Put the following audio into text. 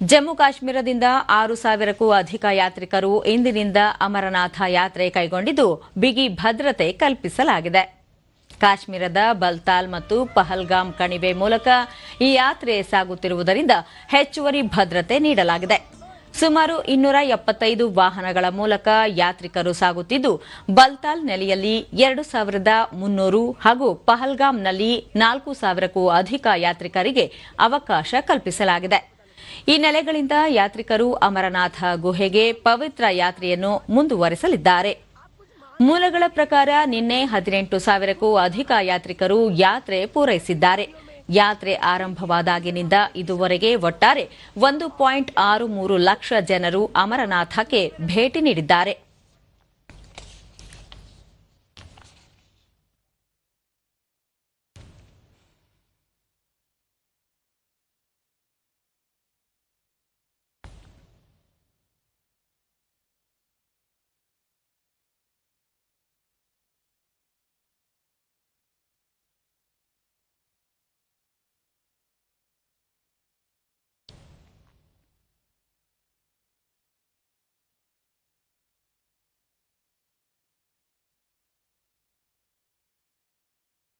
ಜಮ್ಮು ಕಾಶ್ಮೀರದಿಂದ ಆರು ಸಾವಿರಕ್ಕೂ ಅಧಿಕ ಯಾತ್ರಿಕರು ಇಂದಿನಿಂದ ಅಮರನಾಥ ಯಾತ್ರೆ ಕೈಗೊಂಡಿದ್ದು, ಬಿಗಿ ಭದ್ರತೆ ಕಲ್ಪಿಸಲಾಗಿದೆ. ಕಾಶ್ಮೀರದ ಬಲ್ತಾಲ್ ಮತ್ತು ಪಹಲ್ಗಾಮ್ ಕಣಿವೆ ಮೂಲಕ ಈ ಯಾತ್ರೆ ಸಾಗುತ್ತಿರುವುದರಿಂದ ಹೆಚ್ಚುವರಿ ಭದ್ರತೆ ನೀಡಲಾಗಿದೆ. ಸುಮಾರು ಇನ್ನೂರ ಎಪ್ಪತ್ತೈದು ವಾಹನಗಳ ಮೂಲಕ ಯಾತ್ರಿಕರು ಸಾಗುತ್ತಿದ್ದು, ಬಲ್ತಾಲ್ ನೆಲೆಯಲ್ಲಿ ಎರಡು ಸಾವಿರದ ಮುನ್ನೂರು ಹಾಗೂ ಪಹಲ್ಗಾಮ್ನಲ್ಲಿ ನಾಲ್ಕು ಸಾವಿರಕ್ಕೂ ಅಧಿಕ ಯಾತ್ರಿಕರಿಗೆ ಅವಕಾಶ ಕಲ್ಪಿಸಲಾಗಿದೆ. ಈ ನೆಲೆಗಳಿಂದ ಯಾತ್ರಿಕರು ಅಮರನಾಥ ಗುಹೆಗೆ ಪವಿತ್ರ ಯಾತ್ರೆಯನ್ನು ಮುಂದುವರೆಸಲಿದ್ದಾರೆ. ಮೂಲಗಳ ಪ್ರಕಾರ ನಿನ್ನೆ ಹದಿನೆಂಟು ಸಾವಿರಕ್ಕೂ ಅಧಿಕ ಯಾತ್ರಿಕರು ಯಾತ್ರೆ ಪೂರೈಸಿದ್ದಾರೆ. ಯಾತ್ರೆ ಆರಂಭವಾದಾಗಿನಿಂದ ಇದುವರೆಗೆ ಒಟ್ಟಾರೆ ಒಂದು ಪಾಯಿಂಟ್ ಆರು ಮೂರು ಲಕ್ಷ ಜನರು ಅಮರನಾಥಕ್ಕೆ ಭೇಟಿ ನೀಡಿದ್ದಾರೆ.